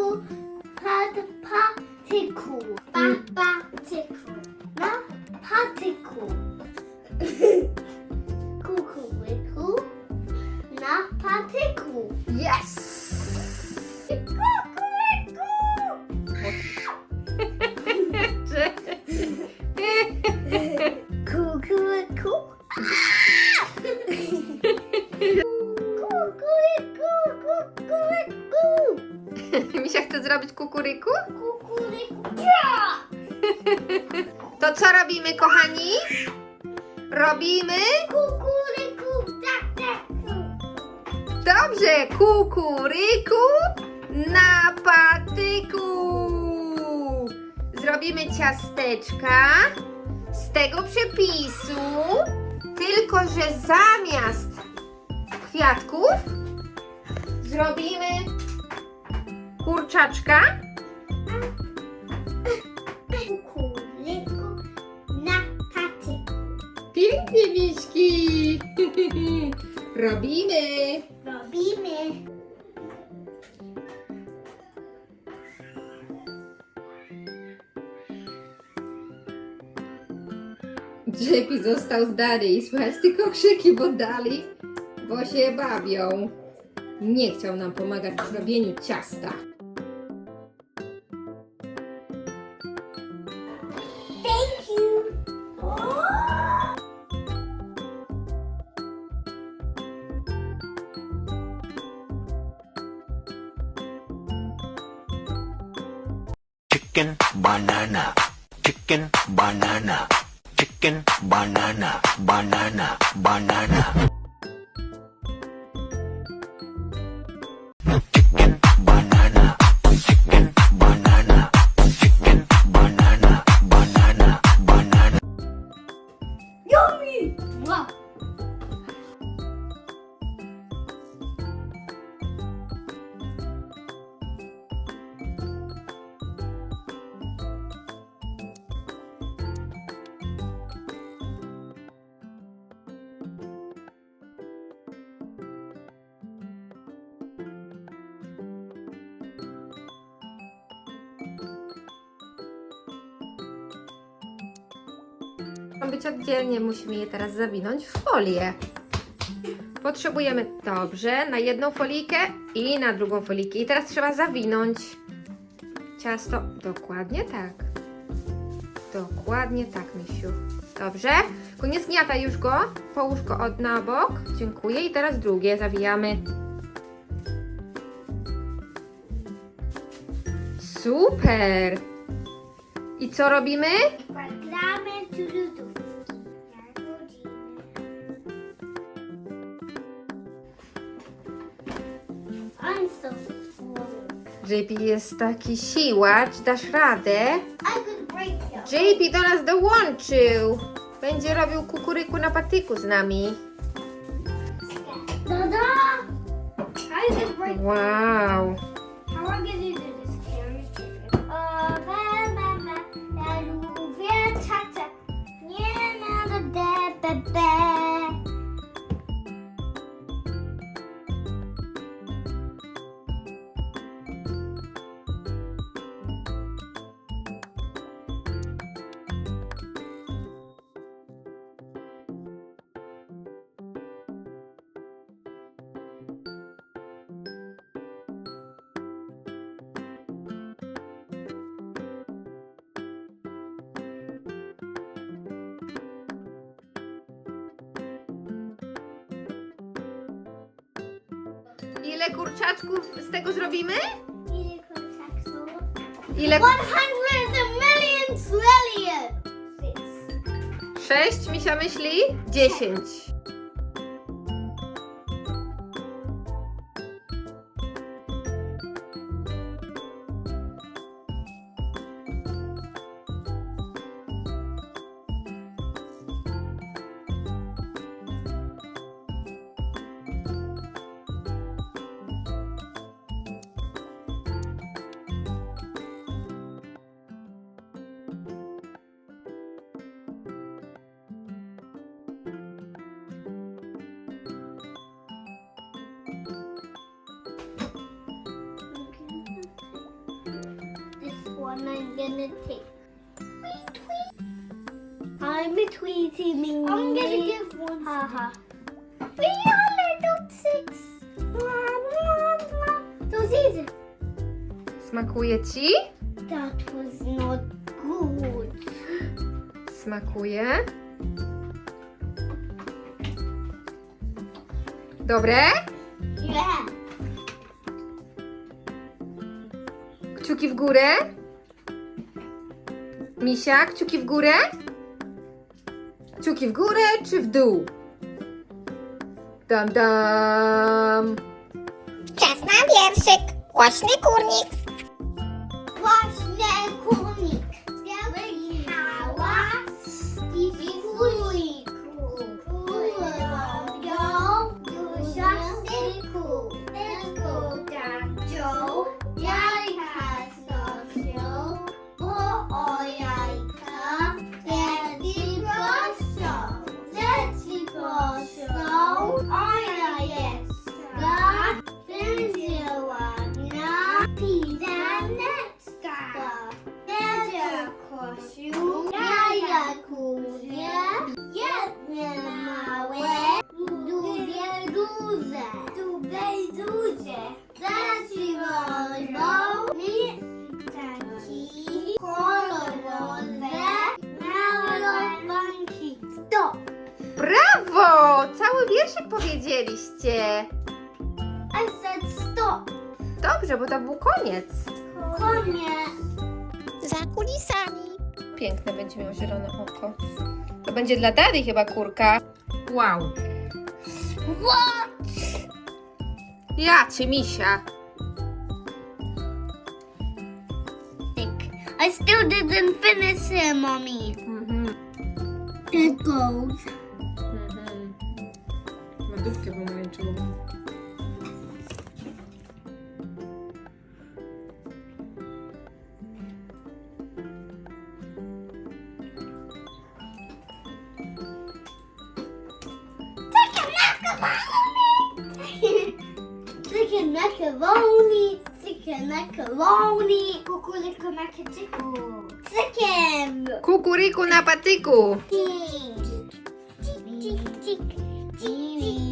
particle, pad, particle, mm. ba, na, particle. To co robimy, kochani? Robimy? Kukuryku, tak, tak. Dobrze, kukuryku na patyku. Zrobimy ciasteczka z tego przepisu, tylko że zamiast kwiatków zrobimy kurczaczka. Pięknie, Miśki. Robimy. Robimy. JP został zdany i słychać tylko krzyki w oddali, bo się bawią. Nie chciał nam pomagać w robieniu ciasta. Chicken banana chicken banana chicken banana banana banana być oddzielnie, musimy je teraz zawinąć w folię. Potrzebujemy dobrze na jedną folijkę i na drugą folijkę. I teraz trzeba zawinąć ciasto dokładnie tak. Dokładnie tak, Misiu. Dobrze? Tylko nie zgniataj już go. Połóż go od na bok. Dziękuję. I teraz drugie zawijamy. Super! I co robimy? Wkładamy tu lodówki. So strong. JP jest taki siłacz, dasz radę. I could break them. JP do nas dołączył. Będzie robił kukuryku na patyku z nami. You break Wow. How gonna do this? Ile kurczaczków z tego zrobimy? Ile kurczaków? Ile? 100 million trillion. Six. Sześć, Misia myśli? Dziesięć. One I'm gonna take. Tweet, tweet. I'm a tweety me. I'm gonna give one. Haha. We are little six. Was easy. Smakuje ci? That was not good. Smakuje. Dobre? Yeah. Kciuki w górę? Misia, kciuki w górę? Kciuki w górę czy w dół? Dam, dam. Czas na wierszyk. Głośny kurnik. Cały wierszyk powiedzieliście. I said stop. Dobrze, bo to był koniec. Koniec. Za kulisami. Piękne będzie miał zielone oko. To będzie dla Daddy chyba kurka. Wow. What? Ja cię, misia. I still didn't finish it, mommy. Mhm. It goes. дубки помаленьку. Chicken macaroni, chicken macaroni, cucurico chicken, cucurico. Chicken. Chick, chick, chick, chick.